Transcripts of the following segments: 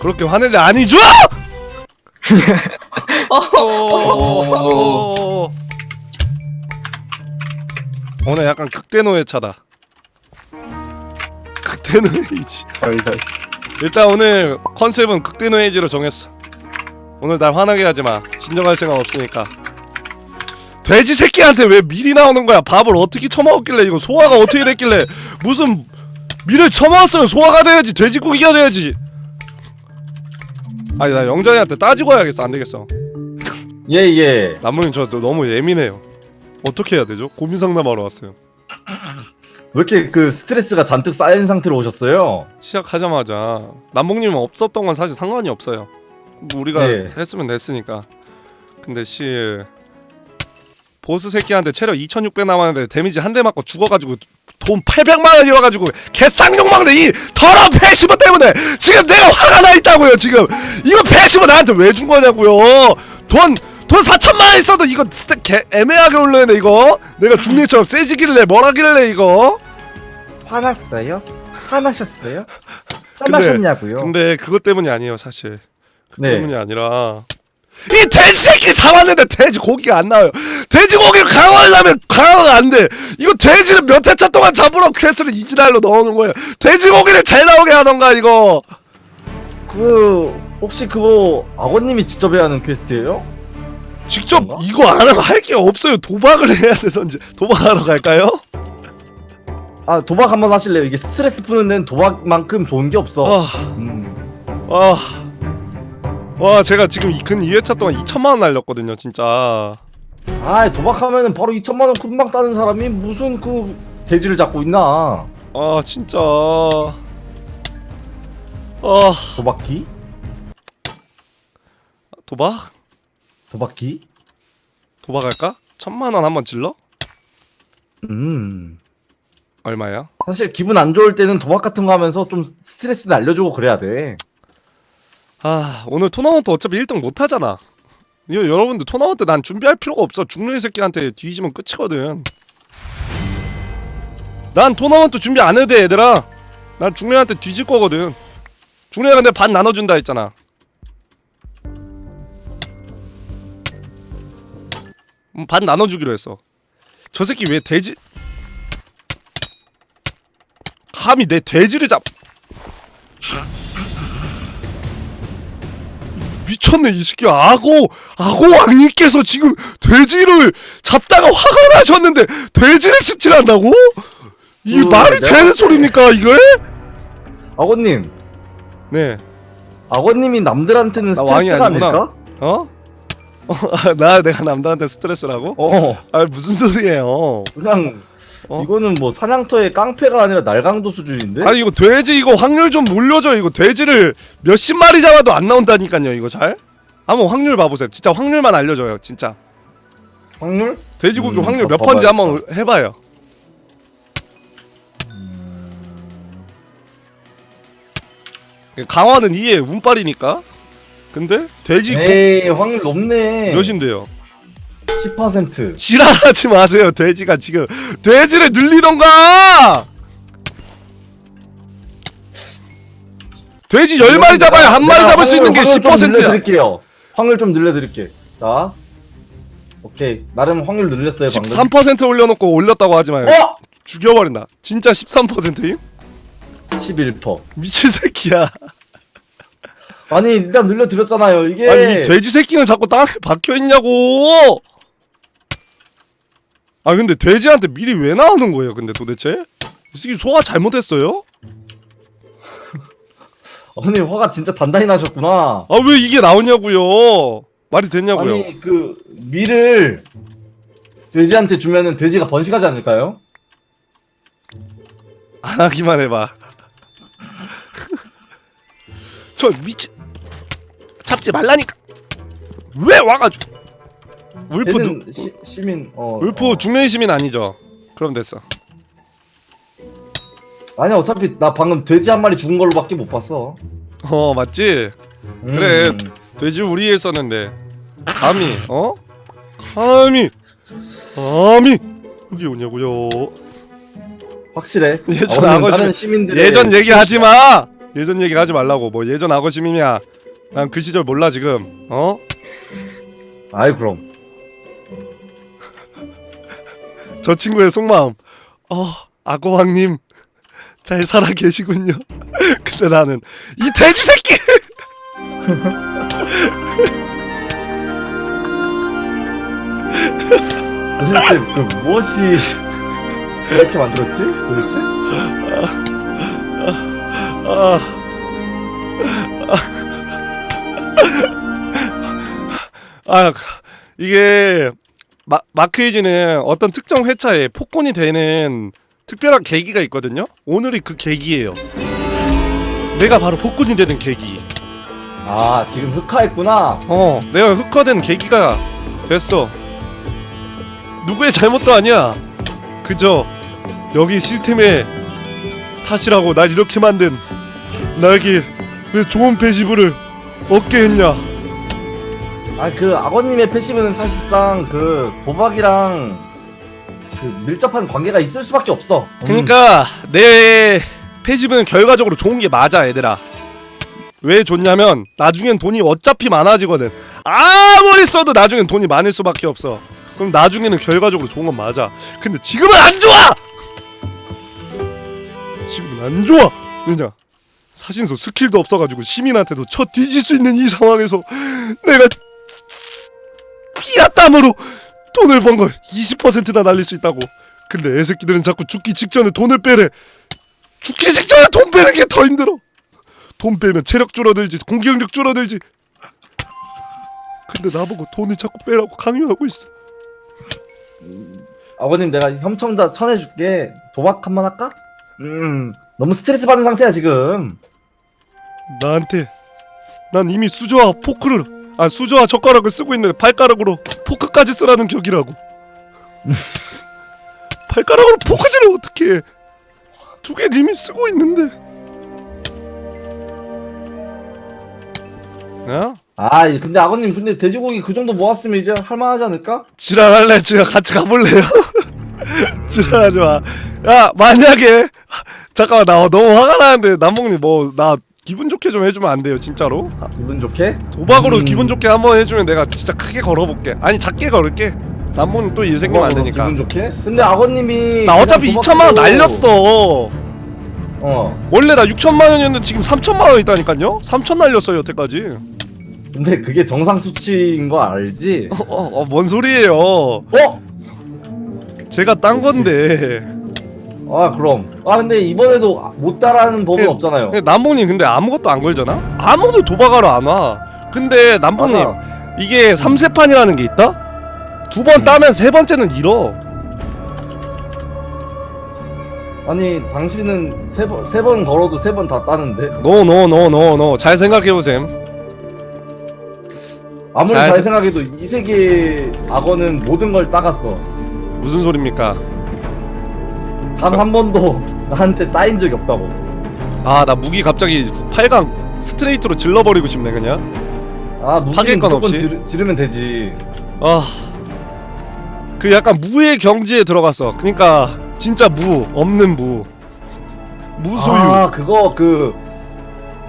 그렇게 화낼 일 아니죠? 어. 오늘 약간 극대노의 차다. 극대노의지. 일단 오늘 컨셉은 극대노의지로 정했어. 오늘 날 화나게 하지 마. 진정할 생각 없으니까. 돼지 새끼한테 왜 미리 나오는 거야? 밥을 어떻게 처먹었길래 이거 소화가 어떻게 됐길래 무슨 미를 처먹었으면 소화가 돼야지 돼지고기가 돼야지. 아니 나 영장이한테 따지고 해야겠어 안 되겠어. 예예. 남문이 저 너무 예민해요. 어떻게 해야 되죠? 고민 상담하러 왔어요. 왜 이렇게 그 스트레스가 잔뜩 쌓인 상태로 오셨어요? 시작하자마자 남봉님은 없었던 건 사실 상관이 없어요. 뭐 우리가 네. 했으면 됐으니까. 근데 씨 보스 새끼한테 체력 2,600 남았는데 데미지 한 대 맞고 죽어가지고 돈 800만 원 잃어가지고 개쌍욕 먹는 이 더러운 패시브 때문에 지금 내가 화가 나 있다고요 지금 이거 패시브 나한테 왜 준 거냐고요 돈 돈 4천만 원 있어도 이거 스택 개 애매하게 올려야 돼 이거 내가 중리처럼 세지길래 뭐라길래 이거 화났어요? 화나셨어요? 화나셨냐고요? 근데 그것 때문이 아니에요 사실 그 네. 때문이 아니라 이 돼지 새끼 잡았는데 돼지 고기가 안 나와요 돼지고기를 강화하려면 강화가 안돼 이거 돼지를 몇 회차 동안 잡으러 퀘스트를 이지랄로 넣어놓은 거예요 돼지고기를 잘 나오게 하던가 이거 그 혹시 그거 악어님이 직접 해야 하는 퀘스트예요? 직접 그런가? 이거 안 하면 할 게 없어요 도박을 해야 되던지 도박하러 갈까요? 아 도박 한번 하실래요? 이게 스트레스 푸는 데는 도박만큼 좋은 게 없어. 아, 음. 와, 와 제가 지금 이- 근 2회차 동안 2천만 원 날렸거든요 진짜 아 도박하면은 바로 2천만 원 금방 따는 사람이 무슨 그 돼지를 잡고 있나? 아 진짜 아 도박기? 도박? 도박기? 도박할까? 천만 원 한번 질러? 음. 얼마야? 사실 기분 안 좋을 때는 도박 같은 거 하면서 좀 스트레스 날려주고 그래야 돼. 아 오늘 토너먼트 어차피 1등 못하잖아. 이거 여러분들 토너먼트 난 준비할 필요가 없어. 중류의 새끼한테 뒤지면 끝이거든. 난 토너먼트 준비 안 해도 돼 얘들아. 난 중류한테 뒤질 거거든. 중류가 근데 반 나눠준다 했잖아. 음, 반 나눠주기로 했어. 저 새끼 왜 돼지? 감히 내 돼지를 잡 미쳤네 이 새끼 악어 악어 왕님께서 지금 돼지를 잡다가 화가 나셨는데 돼지를 스틸한다고? 이게 그, 말이 내가 되는 소리입니까 이게? 악어님, 네 악어님이 남들한테는 나 왕이 스트레스가 아니구나. 아닐까? 어? 어, 나 내가 남들한테 스트레스라고? 어, 아 무슨 소리예요? 그냥 어? 이거는 뭐 사냥터의 깡패가 아니라 날강도 수준인데? 아니 이거 돼지 이거 확률 좀 올려줘 이거 돼지를 몇십 마리 잡아도 안 나온다니까요 이거 잘? 한번 확률 봐보세요 진짜 확률만 알려줘요 진짜 확률? 돼지고기 음, 확률 몇더 번지 봐야겠다. 한번 해봐요. 강화는 2에 운빨이니까. 근데 돼지 고... 에이 확률 높네. 몇인데요? 10%. 지랄하지 마세요. 돼지가 지금 돼지를 늘리던가. 돼지 10마리 잡아야 한 마리 잡을 수 있는 게 10%야. 늘려드릴게요. 확률 좀 늘려드릴게. 자, 오케이. 나름 확률 늘렸어요 방금. 13% 올려놓고 올렸다고 하지 마요. 어? 죽여버린다. 진짜 13%임? 11%. 미친 새끼야. 아니 일단 늘려드렸잖아요. 이게 아니 이 돼지 새끼는 자꾸 땅에 박혀 있냐고. 아 근데 돼지한테 미리 왜 나오는 거예요? 근데 도대체 이 새끼 소화 잘못했어요? 아니 화가 진짜 단단히 나셨구나. 아 왜 이게 나오냐고요? 말이 됐냐고요? 아니 그 밀을 돼지한테 주면은 돼지가 번식하지 않을까요? 안 하기만 해봐. 저 미친 잡지 말라니까. 왜 와가지고? 울프 누 시, 시민 어. 울프 중년 시민 아니죠? 그럼 됐어. 아니 어차피 나 방금 돼지 한 마리 죽은 걸로밖에 못 봤어. 어 맞지? 음. 그래. 돼지 우리 했었는데 감히 어? 감히 감히 여기 오냐고요? 확실해. 예전 아, 오늘 악어 다른 시민- 시민들의 예전 얘기 하지 마. 예전 얘기 하지 말라고 뭐 예전 악어심이냐 난그 시절 몰라 지금 어? 아이 그럼 저 친구의 속마음 어 악어왕님 잘 살아 계시군요 근데 나는 이 돼지 새끼 도대체 그 무엇이 이렇게 만들었지? 도대체? 아, 아 이게 마, 마크이지는 어떤 특정 회차에 폭군이 되는 특별한 계기가 있거든요. 오늘이 그 계기예요. 내가 바로 폭군이 되는 계기. 아 지금 흑화했구나 어, 내가 흑화된 계기가 됐어. 누구의 잘못도 아니야. 그저 여기 시스템의 탓이라고 날 이렇게 만든 나에게 왜 좋은 패시브를 얻게 했냐? 아 그 악어님의 패시브는 사실상 그 도박이랑 그 밀접한 관계가 있을 수밖에 없어 음. 그러니까 내 패시브는 결과적으로 좋은 게 맞아, 얘들아. 왜 좋냐면 나중엔 돈이 어차피 많아지거든. 아무리 써도 나중엔 돈이 많을 수밖에 없어. 그럼 나중에는 결과적으로 좋은 건 맞아. 근데 지금은 안 좋아. 지금은 안 좋아. 왜냐? 사신소 스킬도 없어가지고 시민한테도 쳐 뒤질 수 있는 이 상황에서 내가 피와 땀으로 돈을 번 걸 20%나 날릴 수 있다고. 근데 애새끼들은 자꾸 죽기 직전에 돈을 빼래. 죽기 직전에 돈 빼는 게 더 힘들어. 돈 빼면 체력 줄어들지, 공격력 줄어들지. 근데 나보고 돈을 자꾸 빼라고 강요하고 있어. 아버님 내가 협청자 쳐내줄게 도박 한 번 할까? 음 너무 스트레스 받은 상태야 지금 나한테 난 이미 수저와 포크를 아 수저와 젓가락을 쓰고 있는데 발가락으로 포크까지 쓰라는 격이라고. 발가락으로 포크질을 어떻게 해? 두개 이미 쓰고 있는데. 야? 아 근데 아버님 근데 돼지고기 그 정도 모았으면 이제 할만하지 않을까? 지랄할래 지금 같이 가볼래요? 지랄하지 마. 야 만약에 잠깐만 나 너무 화가 나는데 남봉님 뭐 나 기분 좋게 좀 해주면 안 돼요 진짜로? 아, 기분 좋게? 도박으로 음. 기분 좋게 한번 해주면 내가 진짜 크게 걸어볼게. 아니 작게 걸을게. 남봉님 또일 생기면 안 되니까. 기분 좋게? 근데 아버님이 나 어차피 그냥 2천만 원 도박으로- 날렸어. 어 원래 나 6천만 원이었는데 지금 3천만 원 있다니까요? 3천 날렸어요 여태까지. 근데 그게 정상 수치인 거 알지? 어, 어, 어, 뭔 소리예요? 어? 제가 딴 건데. 아 그럼 아 근데 이번에도 못 따라하는 법은 예, 없잖아요 근데 남봉님 근데 아무것도 안 걸잖아? 아무도 도박하러 안 와. 근데 남봉님 맞아. 이게 3세판이라는 게 있다? 두 번 음. 따면 세 번째는 잃어. 아니 당신은 세 번 세 번 걸어도 세 번 다 따는데 노노노노노 잘 생각해 보셈. 아무리 잘 잘, 생- 생각해도 이 세계 악어는 모든 걸 따갔어 무슨 소립니까? 단 한 번도 나한테 따인 적이 없다고 아 나 무기 갑자기 8강 스트레이트로 질러버리고 싶네 그냥. 아 무기는 파괴권 무조건 없이? 지르, 지르면 되지 아. 그 약간 무의 경지에 들어갔어. 그러니까 진짜 무 없는 무. 무소유. 아 그거 그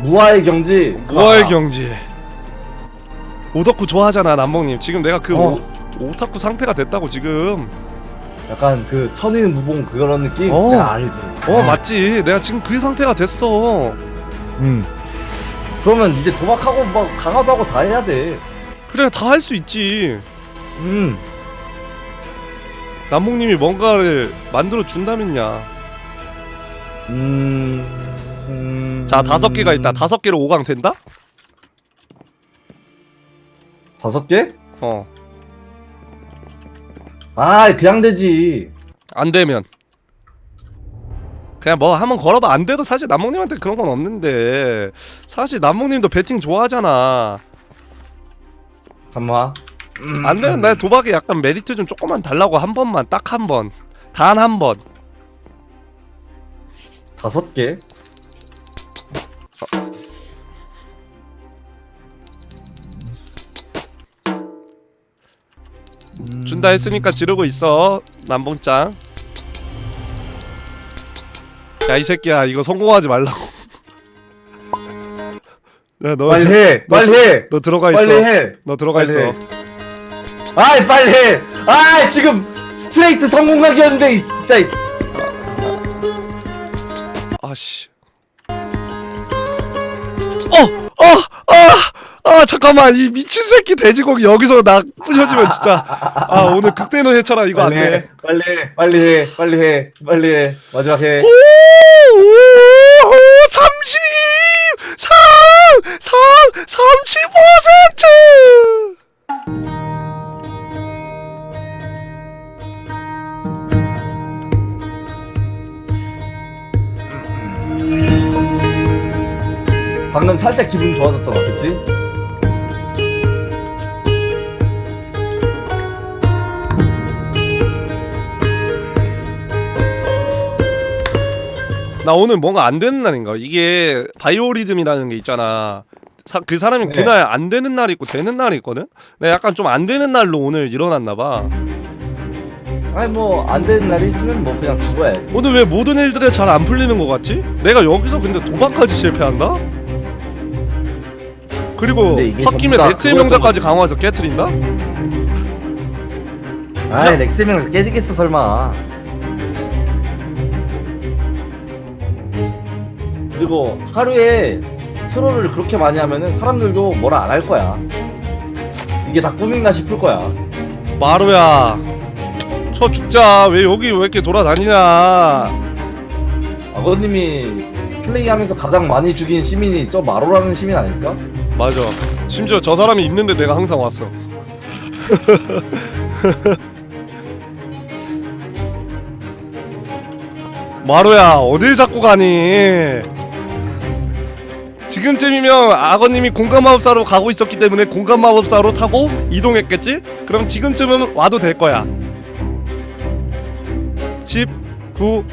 무아의 경지 무아의 아, 경지. 오덕후 좋아하잖아 남봉님. 지금 내가 그 어. 오, 오타쿠 상태가 됐다고 지금. 약간 그 천인 무봉 그런 느낌 어. 내가 알지 어 맞지. 내가 지금 그 상태가 됐어. 음 그러면 이제 도박하고 뭐 강화도 하고 다 해야 돼 그래 다 할 수 있지. 음. 남봉님이 뭔가를 만들어 준다면야. 음... 음... 자 다섯 개가 있다. 다섯 개로 5강 된다? 다섯 개? 어. 아 그냥 되지. 안 되면. 그냥 뭐 한번 걸어봐. 안 돼도 사실 남몽님한테 그런 건 없는데. 사실 남몽님도 배팅 좋아하잖아. 잠깐만 안 되면 나 도박에 약간 메리트 좀 조금만 달라고 한 번만 딱 한 번. 단 한 번. 다섯 개? 준다 했으니까 지르고 있어 남봉짱 야 이 새끼야 이거 성공하지 말라고 야, 너, 빨리 해 너 빨리 해 너 들어가 있어. 빨리 해 너 들어가 빨리 있어. 해. 아이 빨리 해! 아 지금 스트레이트 성공 각이었는데 이 진짜 이- 아씨. 어, 어, 아, 아 잠깐만. 이 미친 새끼 돼지고기 여기서 나 부셔주면 진짜. 아 오늘 극대노 해쳐라. 이거 안 빨리 돼. 해 빨리 해. 빨리 해. 빨리 해. 빨리 해. 마지막 해 오, 오, 30, 3, 3, 30 퍼센트. 방금 살짝 기분 좋아졌잖아 그치? 나 오늘 뭔가 안 되는 날인가? 이게 바이오리듬이라는 게 있잖아. 사, 그 사람이 네. 그날 안 되는 날이 있고 되는 날이 있거든. 내가 약간 좀 안 되는 날로 오늘 일어났나 봐. 아니 뭐 안 되는 날이 있으면 뭐 그냥 죽어야지 오늘 왜 모든 일들이 잘안 풀리는 것 같지? 내가 여기서 근데 도박까지 실패한다? 그리고 근데 이게 홧김에 전부 다 명작까지. 강화해서 깨트린다? 아이 렉스명 깨지겠어 설마 그리고 하루에 트롤을 그렇게 많이 하면은 사람들도 뭐라 안 할 거야. 이게 다 꿈인가 싶을 거야. 마루야 쳐 죽자. 왜 여기 왜 이렇게 돌아다니냐? 아버님이 플레이하면서 가장 많이 죽인 시민이 저 마로라는 시민 아닐까? 맞아. 심지어 저 사람이 있는데 내가 항상 왔어. 마루야 어딜 잡고 가니 지금쯤이면 악어님이 공간마법사로 가고 있었기 때문에 공간마법사로 타고 이동했겠지? 그럼 지금쯤은 와도 될 거야 10 9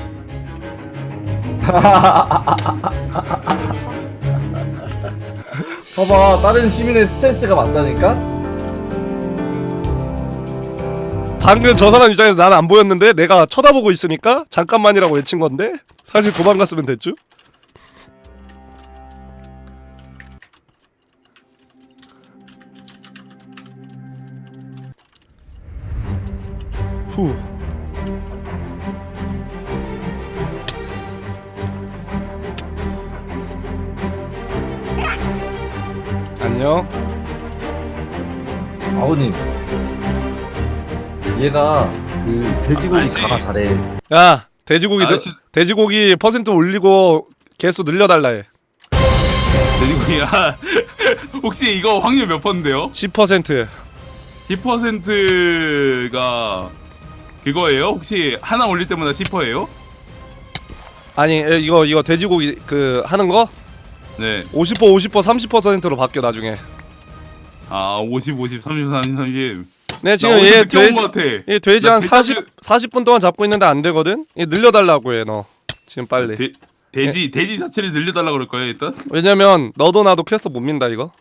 봐봐 다른 시민의 스트레스가 많다니까? 방금 저 사람 입장에서 나는 안 보였는데 내가 쳐다보고 있으니까 잠깐만이라고 외친 건데 사실 도망갔으면 됐죠? 후 안녕 아버님 얘가 그 돼지고기 아저씨. 가가 잘해 야 돼지고기 늘- 아저씨. 돼지고기 퍼센트 올리고 개수 늘려달라 해 돼지고기야 혹시 이거 확률 몇 퍼인데요? 10% 10%가 그거예요? 혹시 하나 올릴 때마다 10%예요? 아니 에, 이거 이거 돼지고기 그 하는 거 네. 50% 50% 30%로 바뀌어 나중에 아, 50, 50, 30, 30, 30. 네 지금 나얘 돼지 것 같아. 얘 돼지 나 한 40, 돼지- 40분 동안 잡고 있는데 안 되거든? 얘 늘려달라고 해 너 지금 빨리 돼, 돼지 돼지 자체를 늘려달라 그럴 거예요 일단. 왜냐면 너도 나도 퀘스트 못 민다 이거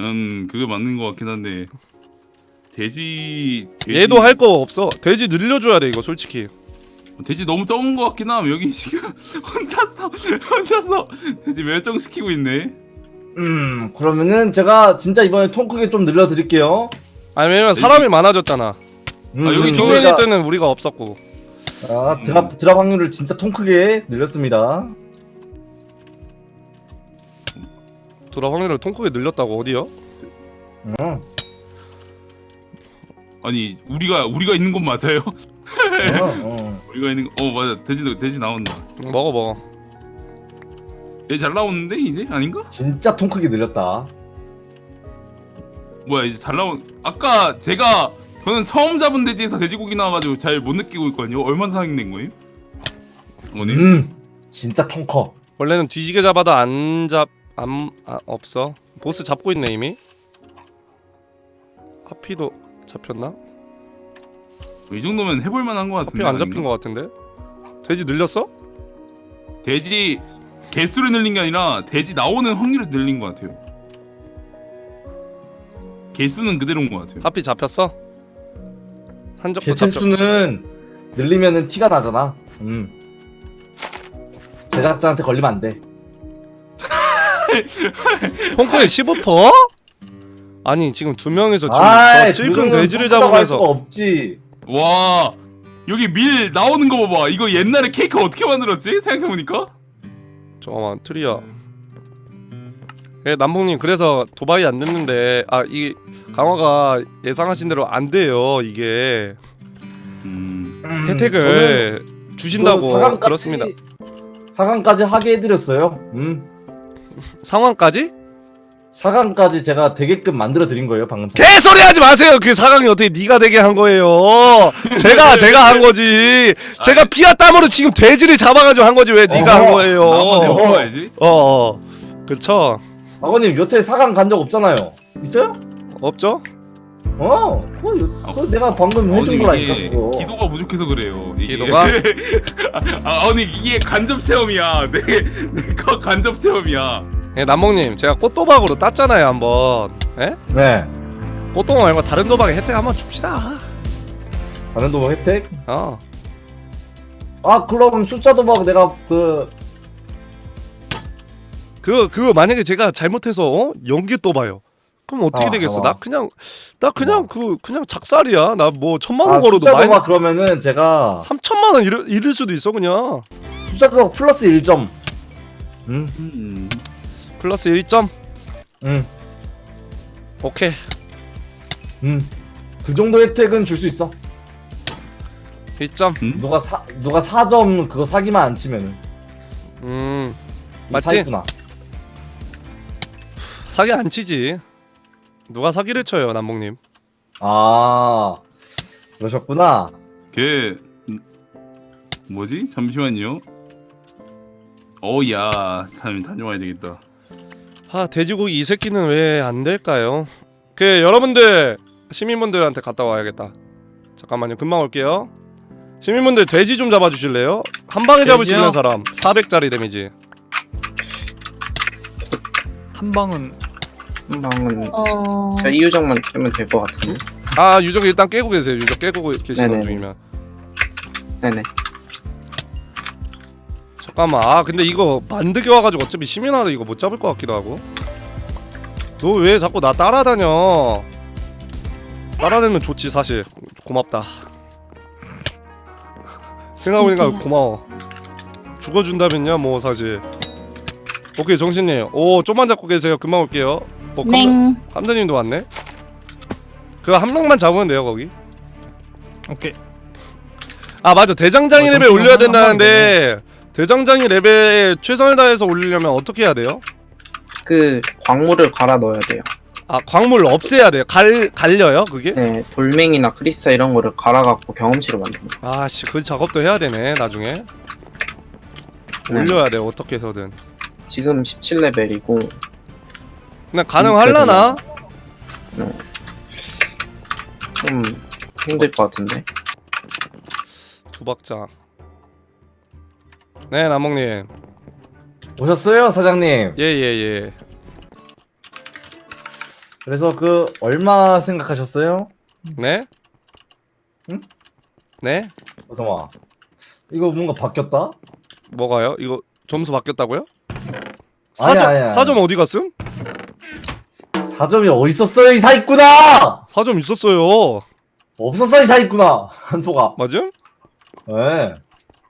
음, 그거 맞는 것 같긴 한데. 돼지, 돼지 얘도 할 거 없어 돼지 늘려줘야 돼 이거 솔직히 돼지 너무 적은 것 같긴 함. 여기 지금 혼자서 혼자서 돼지 멸종시키고 있네. 음 그러면은 제가 진짜 이번에 통 크게 좀 늘려드릴게요 아니 왜냐면 사람이 많아졌잖아 음, 아, 여기 음, 중간일 저희가- 때는 우리가 없었고 아, 드랍 드랍 확률을 진짜 통 크게 늘렸습니다 돌아 확률을 통크게 늘렸다고 어디요? 음. 아니 우리가 우리가 있는 곳 맞아요? 어, 어. 우리가 있는 곳- 어 맞아 돼지 돼지 나온다. 먹어 먹어 돼지 잘 나오는데 이제 아닌가? 진짜 통 크게 늘렸다 뭐야 이제 잘 나온 아까 제가 저는 처음 잡은 돼지에서 돼지고기 나와가지고 잘 못 느끼고 있거든요 얼마나 상행된 거임? 어머님? 음 진짜 통 커 원래는 뒤지게 잡아도 안 잡... 안... 아, 없어 보스 잡고 있네 이미 하피도 잡혔나? 이 정도면 해볼 만한 거 같은데 하피 안 잡힌? 거 같은데? 돼지 늘렸어? 돼지 개수를 늘린 게 아니라 돼지 나오는 확률을 늘린 것 같아요 개수는 그대로인 것 같아요 하피 잡혔어? 한적도 잡혔... 개체수는 늘리면은 티가 나잖아 음 제작자한테 걸리면 안 돼 홍콩에 15%? 아니 지금 두 명이서 지금 아이, 저 찔끔 그거는 돼지를 할 잡으면서 없지. 와 여기 밀 나오는 거 봐봐. 이거 옛날에 케이크 어떻게 만들었지? 생각해보니까. 잠깐만 트리야 예 남봉님 그래서 도박이 안 됐는데 아 이 강화가 예상하신 대로 안 돼요 이게 음. 음, 혜택을 주신다고 들었습니다 사강까지 하게 해드렸어요. 음. 상황까지? 사강까지 제가 되게끔 만들어 드린 거예요 방금. 개소리 하지 마세요 그 사강이 어떻게 네가 되게 한 거예요 제가 제가 한 거지 제가 피와 땀으로 지금 돼지를 잡아가지고 한 거지 왜 네가 한 어허, 거예요 한번 어. 해봐야지. 어 그쵸 아버님 여태 사강 간 적 없잖아요. 있어요? 없죠? 어. 그거, 그거 내가 방금 해준 아버님 거라니까 이게 그거. 기도가 부족해서 그래요. 이게. 기도가? 아, 아니 이게 간접 체험이야. 내내거 간접 체험이야. 예, 남몽님 제가 꽃도박으로 땄잖아요 한번 예? 네. 꽃도박 말고 다른 도박에 혜택 한번 줍시다 다른 도박 혜택? 어 아 그럼 숫자 도박 내가 그 그, 그거 만약에 제가 잘못해서 어? 연기 떠봐요. 그럼 어떻게 아, 되겠어? 아. 나 그냥 나 그냥 아. 그 그냥 작살이야. 나 뭐 천만 원 아, 벌어도 숫자 많이 도박 그러면은 제가 삼천만 원 잃을, 잃을 수도 있어 그냥. 숫자 도박 플러스 1점. 음, 음. 플러스 1점. 음, 오케이. 음. 그 정도 혜택은 줄 수 있어. 1점. 음? 누가 사 누가 4점 그거 사기만 안 치면은 음. 이 맞지? 사기구나. 사기 안 치지. 누가 사기를 쳐요, 남봉님? 아 그러셨구나. 걔 음, 뭐지? 잠시만요. 어야 참 다녀와야 되겠다. 아, 돼지고기 이 새끼는 왜 안 될까요? 그 여러분들 시민분들한테 갔다 와야겠다. 잠깐만요. 금방 올게요. 시민분들 돼지 좀 잡아 주실래요? 한 방에 잡을 수 돼지요? 있는 사람. 400짜리 데미지. 한 방은 한방은 어... 저 이유정만 깨면 될 것 같은데. 아 유적 일단 깨고 계세요. 유적 깨고 계시는 네네네. 중이면 네네. 잠깐만. 아 근데 이거 만드기 와가지고 어차피 시민하다 이거 못 잡을 것 같기도 하고. 너 왜 자꾸 나 따라다녀? 따라다니면 좋지 사실. 고맙다. 생각해보니까 고마워. 죽어준다면요 뭐 사실. 오케이 정신님. 오 좀만 잡고 계세요. 금방 올게요. 어, 감독, 냉 감독님도 왔네. 그 한 명만 잡으면 돼요 거기. 오케이 아 맞아 대장장이 어, 레벨 잠시만, 올려야 된다는데 대장장이 레벨 최선을 다해서 올리려면 어떻게 해야 돼요? 그 광물을 갈아 넣어야 돼요. 아 광물 없애야 돼요. 갈 갈려요 그게? 네, 돌멩이나 크리스탈 이런 거를 갈아갖고 경험치로 거. 아씨 그 작업도 해야 되네 나중에 네. 올려야 돼 어떻게 해서든. 지금 17레벨이고 근데 가능할라나? 좀 힘들 것 같은데. 도박장. 네 남몽님. 오셨어요 사장님. 예예 예. 그래서 그 얼마 생각하셨어요? 네? 응? 네? 어, 잠깐만. 이거 뭔가 바뀌었다? 뭐가요? 이거 점수 바뀌었다고요? 아니, 4점, 아니, 아니. 4점 어디 갔음? 4점이 어딨었어요 이 사기꾼아! 4점 있었어요. 없었어 이 사기꾼아! 한소가. 맞음? 네.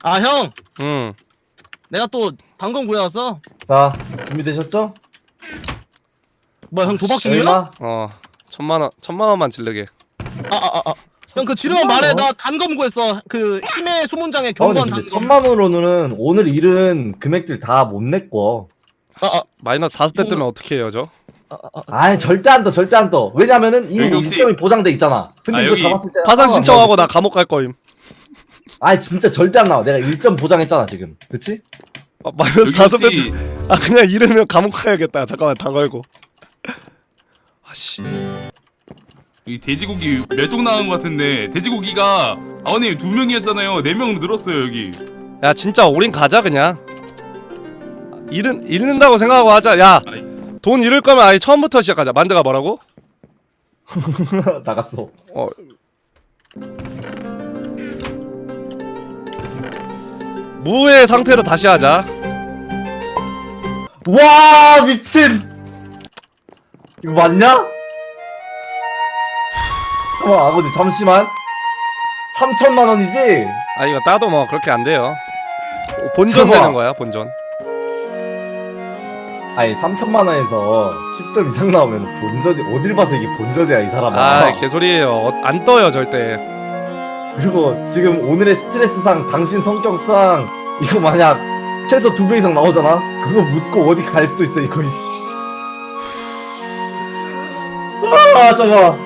아형 응. 내가 또 방금 구해왔어 자 준비되셨죠? 뭐야 형 도박 중이야? 얼마? 어. 천만 원, 천만 원만 질르게. 아아아 형그 지르면 말해 나 단검 구했어 그 힘의 수문장에 어, 경고한 근데 단검 천만 원으로는 오늘 잃은 금액들 다 못 냈고. 아아 마이너스 다섯 배 뜨면 어떻게 해요, 저? 아니 절대 안 떠, 절대 안 떠. 왜냐면은 이미 여기 혹시- 일점이 보장돼 있잖아. 근데 아, 이거 여기 잡았을 때 파산 신청하고 나. 감옥 갈 거임. 아니 진짜 절대 안 나와. 내가 일점 보장했잖아 지금. 그치? 아, 마이너스 여기 다섯 배. 혹시 뜨... 아 그냥 이러면 감옥 가야겠다. 잠깐만 다 걸고. 아씨. 이 돼지고기 멸종 나간 것 같은데 돼지고기가 아버님 두 명이었잖아요. 네 명 늘었어요 여기. 야 진짜 우린 가자 그냥. 잃은 잃는다고 생각하고 하자. 야. 아이. 돈 잃을 거면 아예 처음부터 시작하자. 만드가 뭐라고? 나갔어. 어. 무의 상태로 다시 하자. 와 미친 이거 맞냐? 잠깐 아버지 잠시만 3천만 원이지? 아 이거 따도 뭐 그렇게 안 돼요 본전 잠깐만. 되는 거야 본전 아니 3천만 원에서 10점 이상 나오면 본전이 어딜 봐서 이게 본전이야 이 사람아 아 개소리예요 어, 안 떠요 절대 그리고 지금 오늘의 스트레스상 당신 성격상 이거 만약 최소 두 배 이상 나오잖아? 그거 묻고 어디 갈 수도 있어 이거 이씨. 아 잠깐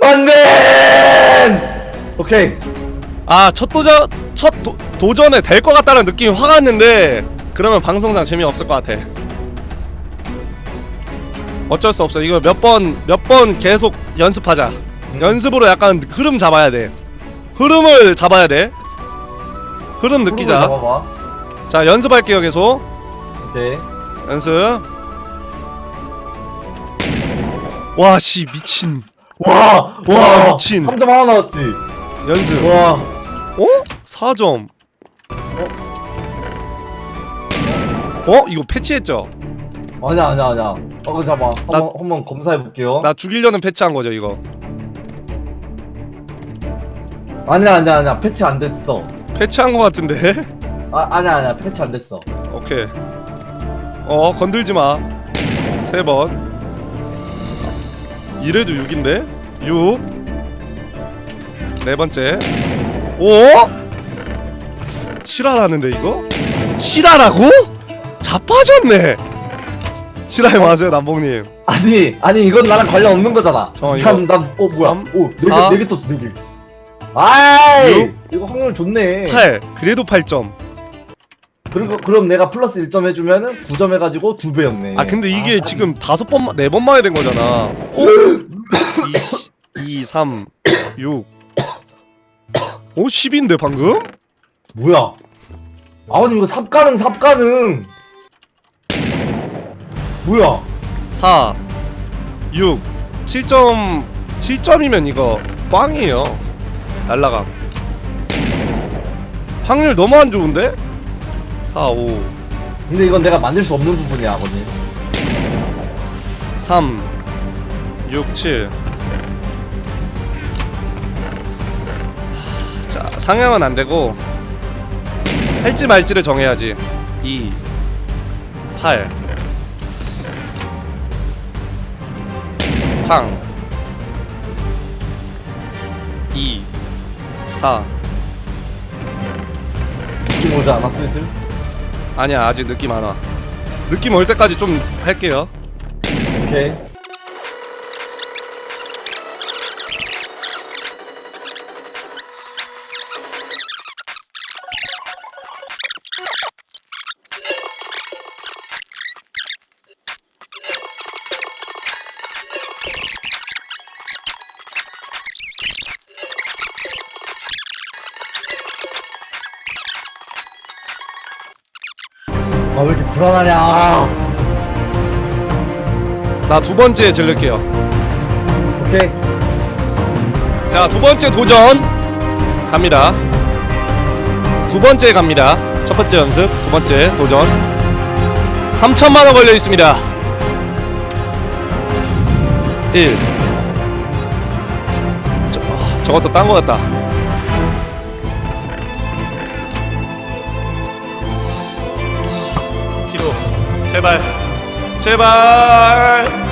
만맨! 오케이. 아 첫 도전 첫 도, 도전에 될 것 같다는 느낌이 확 왔는데 그러면 방송상 재미없을 것 같아. 어쩔 수 없어. 이거 몇 번 몇 번 계속 연습하자 연습으로 약간 흐름 잡아야 돼. 흐름을 잡아야 돼. 흐름 느끼자. 잡아봐. 자 연습할게요 계속. 오케이 연습. 와 씨 미친. 와와. 와, 미친. 3점 하나 나왔지? 연습. 와. 어? 4점. 어? 이거 패치했죠? 아니야 아니야 아니야. 어 나- 한번 한번 검사해 볼게요. 나 죽이려는 패치한 거죠 이거 아니야 아니야 아니야 패치 안 됐어 패치한 거 같은데? 아 아니야 아니야 패치 안 됐어 오케이 어 건들지 마. 세 번. 이래도 6인데? 6. 네 번째. 오? 7하라는데 이거? 7하라고? 자빠졌네. 7하 맞아요 남봉님. 아니 아니 이건 나랑 관련 없는 거잖아. 어, 이거 난난어 뭐야? 삼, 오네개 사, 네개 떴어 네 개. 아이 육, 이거 확률 좋네. 8. 그래도 8점. 그리고 그럼 내가 플러스 1점 해주면은 9점 해가지고 두 배였네. 아 근데 이게 아, 지금 다섯 번, 네번 만에 된 거잖아. 어? 2, 2, 3, 6. 오 10인데 방금? 뭐야? 아버님 이거 삽가능 삽가능. 뭐야? 4, 6, 7점, 7점이면 이거 꽝이에요. 날라감. 확률 너무 안 좋은데? 4, 5, 근데 이건 내가 만들 수 없는 부분이야 아버님. 3, 6, 7. 자, 상향은 안 되고 할지 말지를 정해야지. 2, 8. 팡. 2, 4. 느낌 오지 않아 슬슬? 아니야, 아직 느낌 안 와. 느낌 올 때까지 좀 할게요. 오케이. 아 왜 이렇게 불안하냐? 나 두 번째 질를게요. 오케이. 자, 두 번째 도전 갑니다. 두 번째 갑니다. 첫 번째 연습, 두 번째 도전. 3천만 원 걸려 있습니다. 1. 저, 아, 저것도 딴 거 같다. 제발. 제발